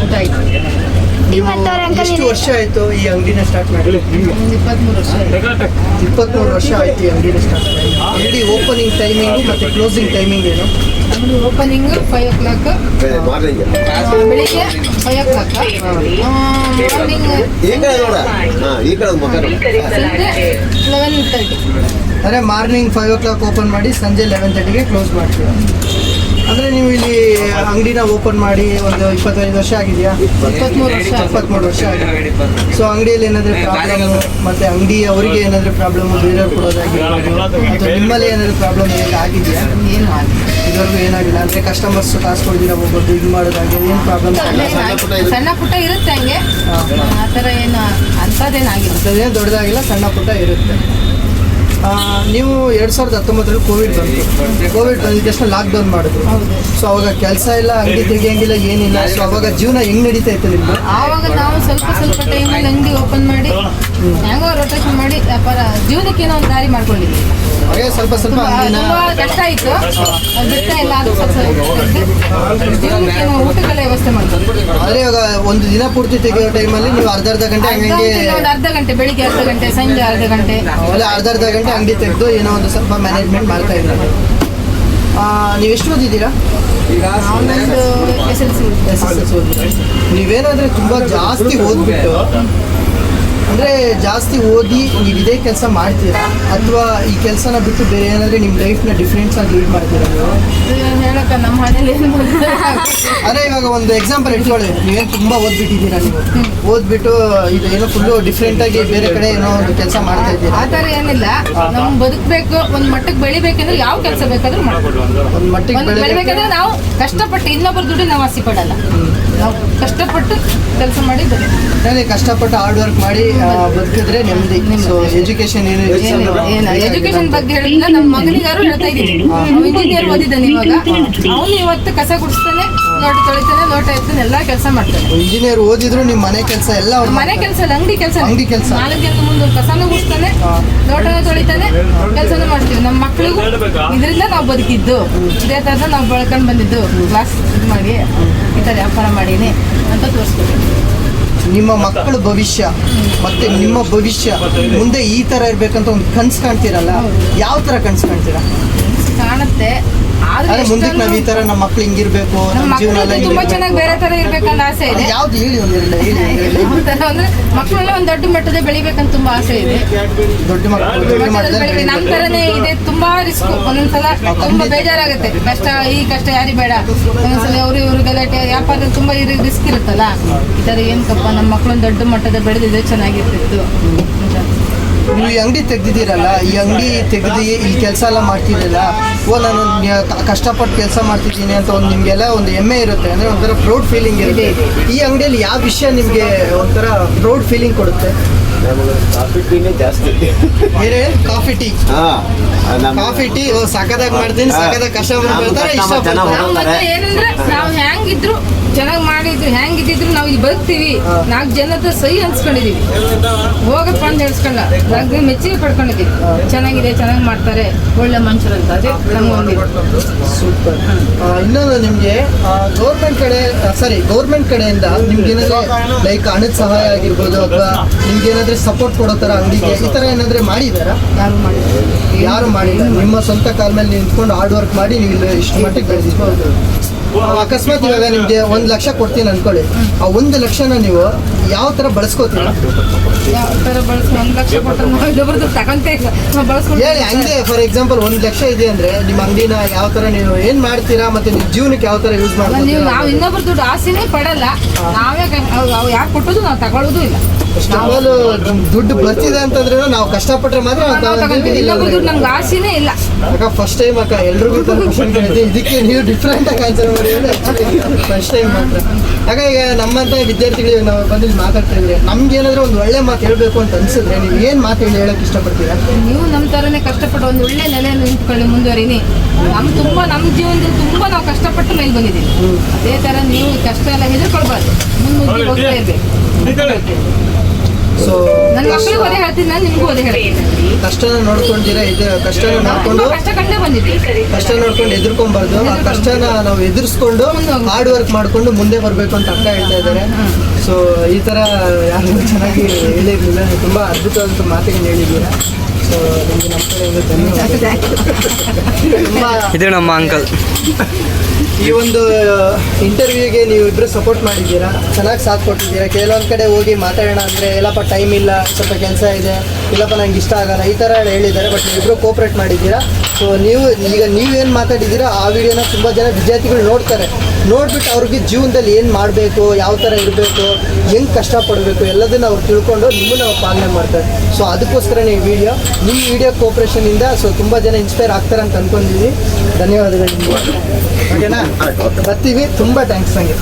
ಊಟ ಆಯ್ತು ಎಷ್ಟು ವರ್ಷ ಆಯ್ತು ಈ ಅಂಗಡಿನ ಸ್ಟಾರ್ಟ್ ಮಾಡಿ. ಇಪ್ಪತ್ಮೂರು ವರ್ಷ ಆಯ್ತು ಇಪ್ಪತ್ಮೂರು ವರ್ಷ ಆಯ್ತು ಈ ಅಂಗಡಿನ ಸ್ಟಾರ್ಟ್ ಮಾಡಿ. ಅಂಗಡಿ ಓಪನಿಂಗ್ ಟೈಮಿಂಗ್ ಮತ್ತೆ ಕ್ಲೋಸಿಂಗ್ ಟೈಮಿಂಗ್ ಏನು? ಅಂಗಡಿ ಓಪನಿಂಗ್ ಫೈವ್ ಓ ಕ್ಲಾಕ್ ಬೆಳಿಗ್ಗೆ five o'clock morning eleven thirty morning five o'clock open ಮಾಡಿ ಸಂಜೆ ಲೆವೆನ್ ತರ್ಟಿಗೆ ಕ್ಲೋಸ್ ಮಾಡ್ತೀವಿ. ಅಂದರೆ ನೀವು ಇಲ್ಲಿ ಅಂಗಡಿನ ಓಪನ್ ಮಾಡಿ ಒಂದು ಇಪ್ಪತ್ತೈದು ವರ್ಷ ಆಗಿದೆಯಾ? ಇಪ್ಪತ್ತ್ಮೂರು ವರ್ಷ. ಇಪ್ಪತ್ತ್ಮೂರು ವರ್ಷ ಆಗಿದೆ. ಸೊ ಅಂಗಡಿಯಲ್ಲಿ ಏನಾದರೂ ಪ್ರಾಬ್ಲಮ್ ಮತ್ತೆ ಅಂಗಡಿ ಅವರಿಗೆ ಏನಾದರೂ ಪ್ರಾಬ್ಲಮ್ ಬೇರೆಯವ್ರು ಕೊಡೋದಾಗಿರ್ಬೋದು ಅಥವಾ ನಿಮ್ಮಲ್ಲಿ ಏನಾದರೂ ಪ್ರಾಬ್ಲಮ್ ಏನಾದ್ರು ಆಗಿದೆಯಾ? ಏನು ಇದುವರೆಗೂ ಏನಾಗಿಲ್ಲ. ಅಂದರೆ ಕಸ್ಟಮರ್ಸ್ ಕಾಸು ಕೊಡ್ದಿರ ಹೋಗೋದು ಇದು ಮಾಡೋದಾಗಿ ಏನು ಪ್ರಾಬ್ಲಮ್ ಸಣ್ಣ ಪುಟ್ಟ ಇರುತ್ತೆ. ಹಂಗೆ. ಆ ಥರ ಏನು ಅಂಥದ್ದೇನಾಗಿಲ್ಲ. ಅಂಥದ್ದೇನು ದೊಡ್ಡದಾಗಿಲ್ಲ ಸಣ್ಣ ಪುಟ್ಟ ಇರುತ್ತೆ. ನೀವು ಎರಡು ಸಾವಿರದ ಹತ್ತೊಂಬತ್ತರಲ್ಲಿ ಕೋವಿಡ್ ಬಂತು. ಕೋವಿಡ್ ಬಂದ ತಕ್ಷಣ ಲಾಕ್ಡೌನ್ ಮಾಡಿದ್ರು. ಸೊ ಅವಾಗ ಕೆಲಸ ಇಲ್ಲ ಅಂಗಡಿ ತೆಗಿಯಂಗಿಲ್ಲ ಏನಿಲ್ಲ. ಸೊ ಅವಾಗ ಜೀವನ ಹೆಂಗ್ ನಡೀತಾ ಇತ್ತು ನಿಮ್ಗೆ ಆವಾಗ ನಾವು ಸ್ವಲ್ಪ ಸ್ವಲ್ಪ ಟೈಮಲ್ಲಿ ಅಂಗಡಿ ಓಪನ್ ಮಾಡಿ ರೊಟೇಷನ್ ಮಾಡಿ ವ್ಯಾಪಾರ ಜೀವನಕ್ಕೆ ಏನೋ ಒಂದು ದಾರಿ ಮಾಡ್ಕೊಂಡಿದ್ವಿ. ಹಾಗೆ ಸ್ವಲ್ಪ ಸ್ವಲ್ಪ ತುಂಬಾ ಅಂಗಡಿನ ತುಂಬಾ ಕಷ್ಟ ಇತ್ತು. ಅದ್ ಬಿಡ್ತಾ ಇಲ್ಲ ಅದು ಸ್ವಲ್ಪ ಸ್ವಲ್ಪ ಜೀವನಕ್ಕೆ ನಾವು ಊಟಕ್ಕೆಲ್ಲ ವ್ಯವಸ್ಥೆ ಮಾಡ್ತೀವಿ ಆದರೆ ಇವಾಗ ಒಂದು ದಿನ ಪೂರ್ತಿ ತೆಗೆಯೋ ಟೈಮಲ್ಲಿ ನೀವು ಅರ್ಧ ಅರ್ಧ ಗಂಟೆ ಅಂಗಡಿಗೆ ಒಂದು ಅರ್ಧ ಗಂಟೆ ಬೆಳಿಗ್ಗೆ ಅರ್ಧ ಗಂಟೆ ಸಂಜೆ ಅರ್ಧ ಗಂಟೆ. ಅಲ್ಲ ಅರ್ಧ ಅರ್ಧ ಗಂಟೆ ಅಂಗಡಿ ತೆಗೆದು ಏನೋ ಒಂದು ಸ್ವಲ್ಪ ಮ್ಯಾನೇಜ್ಮೆಂಟ್ ಮಾಡ್ತಾ ಇದ್ದಾರೆ. ನೀವು ಎಷ್ಟು ಓದಿದ್ದೀರಾ? ಎಸ್ ಎಲ್ ಸಿ ನೀವೇನಾದ್ರೆ ತುಂಬ ಜಾಸ್ತಿ ಓದ್ಬಿಟ್ಟು ಅಂದರೆ ಜಾಸ್ತಿ ಓದಿ ನೀವು ಇದೇ ಕೆಲಸ ಮಾಡ್ತೀರಾ? ಅಥವಾ ಈ ಕೆಲಸನ ಬಿಟ್ಟು ಬೇರೆ ಏನಾದರೆ ನಿಮ್ಮ ಲೈಫ್ನ ಡಿಫ್ರೆನ್ಸ್ ಆಗಿ ಲೀಡ್ ಮಾಡ್ತೀರಾ ನೀವು? ಹೇಳಕ್ಕ ನಮ್ಮ ಮನೇಲಿ? ಅದೇ ಇವಾಗ ಒಂದು ಎಕ್ಸಾಂಪಲ್ ಇಟ್ಕೊಳ್ಳಿ. ನೀವೇನು ತುಂಬ ಓದ್ಬಿಟ್ಟಿದ್ದೀರಾ ನೀವು? ಓದ್ಬಿಟ್ಟು ಇದು ಏನೋ ಫುಲ್ಲು ಡಿಫ್ರೆಂಟಾಗಿ ಬೇರೆ ಕಡೆ ಏನೋ ಒಂದು ಕೆಲಸ ಮಾಡ್ತಾ ಇದ್ದೀರಾ? ಆ ಥರ ಏನಿಲ್ಲ. ನಮ್ ಬದುಕಬೇಕು ಒಂದ್ ಮಟ್ಟಕ್ಕೆ ಬೆಳಿಬೇಕಂದ್ರೆ ಯಾವ ಕೆಲಸ ಬೇಕಾದ್ರೂ ಮಾಡ್ಬೋದು. ಒಂದು ಮಟ್ಟಕ್ಕೆ ಬೆಳಿಬೇಕಂದ್ರೆ ನಾವು ಕಷ್ಟಪಟ್ಟು ಇನ್ನೊಬ್ಬರ ದುಡ್ಡು ನಾವು ಆಸೆ ಪಡಲ್ಲ. ನಾವು ಕಷ್ಟಪಟ್ಟು ಕೆಲಸ ಮಾಡಿ ಅದೇ ಕಷ್ಟಪಟ್ಟು ಹಾರ್ಡ್ ವರ್ಕ್ ಮಾಡಿ ಬದುಕಿದ್ರೆ ನೆಮ್ಮದಿ. ಸೊ ಎಜುಕೇಶನ್ ಏನು ಎಜುಕೇಶನ್ ಬಗ್ಗೆ ಹೇಳಿದ್ರೆ ನಮ್ಮ ಮಗನಿಗಾರು ಹೇಳ್ತಾ ಇದ್ದೀನಿ. ಇಂಜಿನಿಯರ್ ಓದಿದ್ದಾನೆ ಇವಾಗ. ಅವನು ಇವತ್ತು ಕಸ ಗುಡಿಸ್ತಾನೆ ನೋಟ್ ತೊಳಿತಾನೆ ಲೋಟ ಎತ್ತಾನೆ ಎಲ್ಲಾ ಕೆಲಸ ಮಾಡ್ತಾನೆ. ಇಂಜಿನಿಯರ್ ಓದಿದ್ರು ನಿಮ್ಮ ಮನೆ ಕೆಲಸ ಎಲ್ಲ ಅವ್ರು ಮನೆ. ಕೆಲಸ ಅಂಗಡಿ ಕೆಲಸ. ಅಂಗಡಿ ಕೆಲಸ. ನಾಲ್ಕು ಜನ ಮುಂದೆ ಗುಡಿಸ್ತಾನೆ ಲೋಟನೂ ತೊಳಿತಾನೆ ಕೆಲಸನೂ ಮಾಡ್ತೀವಿ. ನಮ್ಮ ಮಕ್ಕಳಿಗೂ ಇದರಿಂದ ನಾವು ಬದುಕಿದ್ದು. ಇದೇ ಥರದ ನಾವು ಬೆಳ್ಕೊಂಡು ಬಂದಿದ್ದು. ಕ್ಲಾಸ್ ಇದು ಮಾಡಿ ಈ ಥರ ವ್ಯಾಪಾರ ಮಾಡೀನಿ ಅಂತ ತೋರಿಸ್ಕೊಡ್ತೀವಿ ನಿಮ್ಮ ಮಕ್ಕಳ ಭವಿಷ್ಯ ಮತ್ತೆ ನಿಮ್ಮ ಭವಿಷ್ಯ ಮುಂದೆ ಈ ತರ ಇರ್ಬೇಕಂತ ಒಂದು ಕನ್ಸು ಕಾಣ್ತೀರಲ್ಲ? ಯಾವ ತರ ಕನ್ಸು ಕಾಣ್ತೀರಾ? ಕಾಣುತ್ತೆ. ಆದ್ರೆ ಮುಂದಕ್ಕೆ ನಾವು ಈ ತರ ನಮ್ಮ ಮಕ್ಳು ಹಿಂಗಿರ್ಬೇಕು ನಮ್ಮ ನಮ್ಮ ಜೀವನ ತುಂಬಾ ಚೆನ್ನಾಗಿ ಬೇರೆ ತರ ಇರ್ಬೇಕಂತ ಆಸೆ ಇದೆ. ಯಾವ್ದು ಹೇಳಿ ಒಂದೆರಡು ಅಂದ್ರೆ ಮಕ್ಕಳೆಲ್ಲ ಒಂದ್ ದೊಡ್ಡ ಮಟ್ಟದ ಬೆಳಿಬೇಕಂತ ತುಂಬಾ ಆಸೆ ಇದೆ. ದೊಡ್ಡ ಮಕ್ಕಳು ದೊಡ್ಡ ಮಟ್ಟದಲ್ಲಿ ಮಟ್ಟದಲ್ಲಿ ಬೆಳಿಬೇಕು. ನಮ್ ಬೆಳಿಬೇಕು. ತರನೇ ಇದೆ ತುಂಬಾ ರಿಸ್ಕ್ ಒಂದೊಂದ್ಸಲ ತುಂಬಾ ಬೇಜಾರಾಗುತ್ತೆ. ಕಷ್ಟ ಈ ಕಷ್ಟ ಯಾರಿ ಬೇಡ. ಒಂದೊಂದ್ಸಲ ಅವ್ರು ಇವ್ರು ಗಲಾಟೆ ವ್ಯಾಪಾರದಲ್ಲಿ ತುಂಬಾ ರಿಸ್ಕ್ ಇರುತ್ತಲ್ಲ? ಈ ತರ ಏನ್ಕಪ್ಪ ನಮ್ಮ ಮಕ್ಕಳೊಂದು ದೊಡ್ಡ ಮಟ್ಟದ ಬೆಳೆದಿದ್ರೆ ಚೆನ್ನಾಗಿರ್ತಿತ್ತು. ಅಂತ. ನೀವು ಈ ಅಂಗಡಿ ತೆಗ್ದಿದ್ದೀರಲ್ಲ ಈ ಅಂಗಡಿ ತೆಗ್ದು ಇಲ್ಲಿ ಕೆಲಸ ಎಲ್ಲ ಮಾಡ್ತಿದ್ದೀರಲ್ಲ ಓ ನಾನು ಕಷ್ಟಪಟ್ಟು ಕೆಲಸ ಮಾಡ್ತಿದ್ದೀನಿ ಅಂತ ಒಂದು ನಿಮಗೆಲ್ಲ ಒಂದು ಹೆಮ್ಮೆ ಇರುತ್ತೆ ಅಂದರೆ ಒಂಥರ ಪ್ರೌಡ್ ಫೀಲಿಂಗ್ ಇರುತ್ತೆ. ಈ ಅಂಗಡಿಯಲ್ಲಿ ಯಾವ ವಿಷಯ ನಿಮಗೆ ಒಂಥರ ಪ್ರೌಡ್ ಫೀಲಿಂಗ್ ಕೊಡುತ್ತೆ? ಕಾಫಿ ಟೀನೇ ಜಾಸ್ತಿ. ಬೇರೆ ಕಾಫಿ ಟೀ. ಕಾಫಿ ಟೀ ಓ ಸಖತ್ತಾಗಿ ಮಾಡ್ತೀನಿ ಸಕದಾಗ ಕಷ್ಟ ಬರ್ತಾರೆ ಚೆನ್ನಾಗ್ ನಾವು ಚೆನ್ನಾಗಿ ಮಾಡಿದ್ರು ಹೆಂಗಿದ್ರು ನಾವು ಇಲ್ಲಿ ಬದುಕ್ತೀವಿ. ನಾಲ್ಕು ಜನದ ಸಹಿ ಅನ್ಸ್ಕೊಂಡಿದೀವಿ ಹೋಗಪ್ಪ ಅಂತ ಹೇಳ್ಸ್ಕೊಂಡ. ನಾಲ್ಕು ಮೆಚ್ಚುಗೆ ಪಡ್ಕೊಂಡಿದೀವಿ. ಚೆನ್ನಾಗಿದೆ ಚೆನ್ನಾಗಿ ಮಾಡ್ತಾರೆ. ಒಳ್ಳೆ ಮನುಷ್ಯರು ಅಂತ. ಅದೇ ನಮ್ಗೊಂದು ಸೂಪರ್. ಇನ್ನೊಂದು ನಿಮಗೆ ಗೌರ್ಮೆಂಟ್ ಕಡೆ ಸಾರಿ ಗೌರ್ಮೆಂಟ್ ಕಡೆಯಿಂದ ನಿಮ್ಗೆ ಏನಾದ್ರೆ ಲೈಕ್ ಹಣದ ಸಹಾಯ ಆಗಿರ್ಬೋದು ಅಥವಾ ನಿಮ್ಗೆ ಏನಾದ್ರೆ ಸಪೋರ್ಟ್ ಕೊಡೋ ಥರ ಅಂಗಡಿಗೆ ಈ ಥರ ಏನಾದ್ರೆ ಮಾಡಿದಾರಾ? ಯಾರು ಮಾಡಿದ್ರು ಯಾರು ಮಾಡಿಲ್ಲ? ನಿಮ್ಮ ಸ್ವಂತ ಕಾಲ ಮೇಲೆ ನಿಂತ್ಕೊಂಡು ಹಾರ್ಡ್ ವರ್ಕ್ ಮಾಡಿ ನೀವು ಇಷ್ಟು ಮಟ್ಟಿಗೆ ಬೆಳೆದಿರ್ಬೋದು ಅಕಸ್ಮಾತ್ ಇವಾಗ ನಿಮಗೆ ಒಂದು ಲಕ್ಷ ಕೊಡ್ತೀನಿ ಅನ್ಕೊಳ್ಳಿ. ಆ ಒಂದು ಲಕ್ಷನ ನೀವು ಯಾವ ತರ ಬಳಸ್ಕೋತೀರಾ? ಯಾವ ಥರ ಬಳಸ್ ಒಂದು ಲಕ್ಷ ಕೊಟ್ಟರೆ ನಾವು ಇನ್ನೊಬ್ರದ್ದು ತಗೊಂತೇ ಇಲ್ಲ. ನಾವು ಬಳಸ್ಕೊಂಡು ಹೇಳಿ ಹಂಗೆ ಫಾರ್ ಎಕ್ಸಾಂಪಲ್ ಒಂದು ಲಕ್ಷ ಇದೆ ಅಂದ್ರೆ ನಿಮ್ಮ ಅಂಗಡಿನ ಯಾವ ತರ ನೀವು ಏನು ಮಾಡ್ತೀರಾ ಮತ್ತೆ ನಿಮ್ಮ ಜೀವನಕ್ಕೆ ಯಾವ ತರ ಯೂಸ್ ಅಲ್ಲ, ನೀವು ಮಾಡ್ತೀರಾ ನಾವು ಇನ್ನೊಬ್ರ ದುಡ್ಡು ಆಸೆನೇ ಪಡಲ್ಲ. ನಾವೇ ಅವ್ ಯಾಕೆ ಕೊಟ್ಟೋದು ನಾವು ತಗೊಳ್ಳೋದು ಇಲ್ಲ. ಫಸ್ಟ್ ದುಡ್ಡು ಬರ್ತಿದೆ ಅಂತಂದ್ರೆ ನಾವು ಕಷ್ಟಪಟ್ರೆ ಮಾತ್ರ ನಮ್ಗೆ ಆಸೆನೇ ಇಲ್ಲ. ಅಕ್ಕ ಫಸ್ಟ್ ಟೈಮ್ ಅಕ್ಕ ಎಲ್ರಿಗೂ ಇದಕ್ಕೆ ನೀವು ಡಿಫ್ರೆಂಟ್ ಆಗಿ ಆನ್ಸರ್ ಮಾಡಿದ್ರೆ ಫಸ್ಟ್ ಟೈಮ್ ಮಾತ್ರ. ಅಕ್ಕ ಈಗ ನಮ್ಮಂತ ವಿದ್ಯಾರ್ಥಿಗಳಿಗೆ ನಾವು ಬಂದು ಮಾತಾಡ್ತಿದ್ರೆ ಮಾತಾಡ್ತಾ ಇದ್ರೆ ನಮ್ಗೆ ಏನಾದ್ರು ಒಂದು ಒಳ್ಳೆ ಮಾತು ಹೇಳ್ಬೇಕು ಅಂತ ಅನ್ಸಿದ್ರೆ ನೀವು ಏನು ಮಾತು ಹೇಳಿ ಹೇಳಕ್ ಇಷ್ಟಪಡ್ತೀರಾ? ನೀವು ನಮ್ಮ ಥರನೇ ಕಷ್ಟಪಟ್ಟು ಒಂದು ಒಳ್ಳೆ ನೆಲೆಯನ್ನು ನಿಂತ್ಕೊಳ್ಳಿ ಮುಂದುವರಿನಿ. ನಮ್ಗೆ ತುಂಬ ನಮ್ಮ ಜೀವನದಲ್ಲಿ ತುಂಬ ನಾವು ಕಷ್ಟಪಟ್ಟು ಮೇಲೆ ಬಂದಿದ್ದೀವಿ. ಅದೇ ಥರ ನೀವು ಕಷ್ಟ ಎಲ್ಲ ಹೆದರ್ಕೊಳ್ಬಾರ್ದು. ಮುಂದೆ ಹೋಗ್ತಾ ಇರ್ಬೇಕು. ಸೊ ನನ್ನ ಮಕ್ಕಳಿಗೂ ಅದೇ ಹೇಳ್ತೀನಿ ನಾನು ನಿಮಗೂ ಅದೇ ಹೇಳ್ತೀನಿ. ಕಷ್ಟನ ನೋಡ್ಕೊಂಡಿರ ಇದು ಕಷ್ಟನ ನೋಡ್ಕೊಂಡು ಕಷ್ಟ ಕಂಡೇ ಬಂದಿದ್ದೀವಿ. ಕಷ್ಟ ನೋಡ್ಕೊಂಡು ಎದುರ್ಕೊಂಬಾರ್ದು. ಆ ಕಷ್ಟನ ನಾವು ಎದುರಿಸ್ಕೊಂಡು ಹಾರ್ಡ್ ವರ್ಕ್ ಮಾಡ್ಕೊಂಡು ಮುಂದೆ ಬರಬೇಕು ಅಂತ ಅಕ್ಕ ಹೇಳ್ತಾ ಇದ್ದಾರೆ. ಸೊ ಈ ಥರ ಯಾರು ಚೆನ್ನಾಗಿ ಹೇಳಿರ್ಲಿಲ್ಲ. ತುಂಬ ಅದ್ಭುತವಾದ ಮಾತಿಗೆ ಹೇಳಿದ್ದೀರಾ. ಇದು ನಮ್ಮ ಅಂಕಲ್ ಈ ಒಂದು ಇಂಟರ್ವ್ಯೂಗೆ ನೀವು ಇಬ್ಬರು ಸಪೋರ್ಟ್ ಮಾಡಿದ್ದೀರಾ? ಚೆನ್ನಾಗಿ ಸಾಥ್ ಕೊಟ್ಟಿದ್ದೀರಾ? ಕೆಲವೊಂದು ಕಡೆ ಹೋಗಿ ಮಾತಾಡೋಣ ಅಂದರೆ ಎಲ್ಲಪ್ಪ ಟೈಮ್ ಇಲ್ಲ ಸ್ವಲ್ಪ ಕೆಲಸ ಇದೆ ಇಲ್ಲಪ್ಪ ನಂಗೆ ಇಷ್ಟ ಆಗಲ್ಲ ಈ ಥರ ಹೇಳಿದ್ದಾರೆ ಬಟ್ ನೀವಿಬ್ಬರು ಕೋಪ್ರೇಟ್ ಮಾಡಿದ್ದೀರಾ? ಸೊ ನೀವು ಈಗ ನೀವೇನು ಮಾತಾಡಿದ್ದೀರಾ ಆ ವಿಡಿಯೋನ ತುಂಬ ಜನ ವಿದ್ಯಾರ್ಥಿಗಳು ನೋಡ್ತಾರೆ. ನೋಡ್ಬಿಟ್ಟು ಅವ್ರಿಗೆ ಜೀವನದಲ್ಲಿ ಏನು ಮಾಡಬೇಕು ಯಾವ ಥರ ಇರಬೇಕು ಹೆಂಗೆ ಕಷ್ಟಪಡಬೇಕು ಎಲ್ಲದನ್ನು ಅವ್ರು ತಿಳ್ಕೊಂಡು ನಿಮ್ಮನ್ನು ಅವ್ರು ಪಾಲನೆ ಮಾಡ್ತಾರೆ. ಸೊ ಅದಕ್ಕೋಸ್ಕರನೇ ಈ ವಿಡಿಯೋ ನಿಮ್ಮ ವಿಡಿಯೋ ಕೋಪ್ರೇಷನಿಂದ ಸೊ ತುಂಬ ಜನ ಇನ್ಸ್ಪೈರ್ ಆಗ್ತಾರೆ ಅಂತ ಅಂದ್ಕೊಂಡಿದ್ದೀವಿ ಧನ್ಯವಾದಗಳು ಓಕೆನಾ ಬರ್ತೀವಿ. ತುಂಬ ಥ್ಯಾಂಕ್ಸ್ ನನಗೆ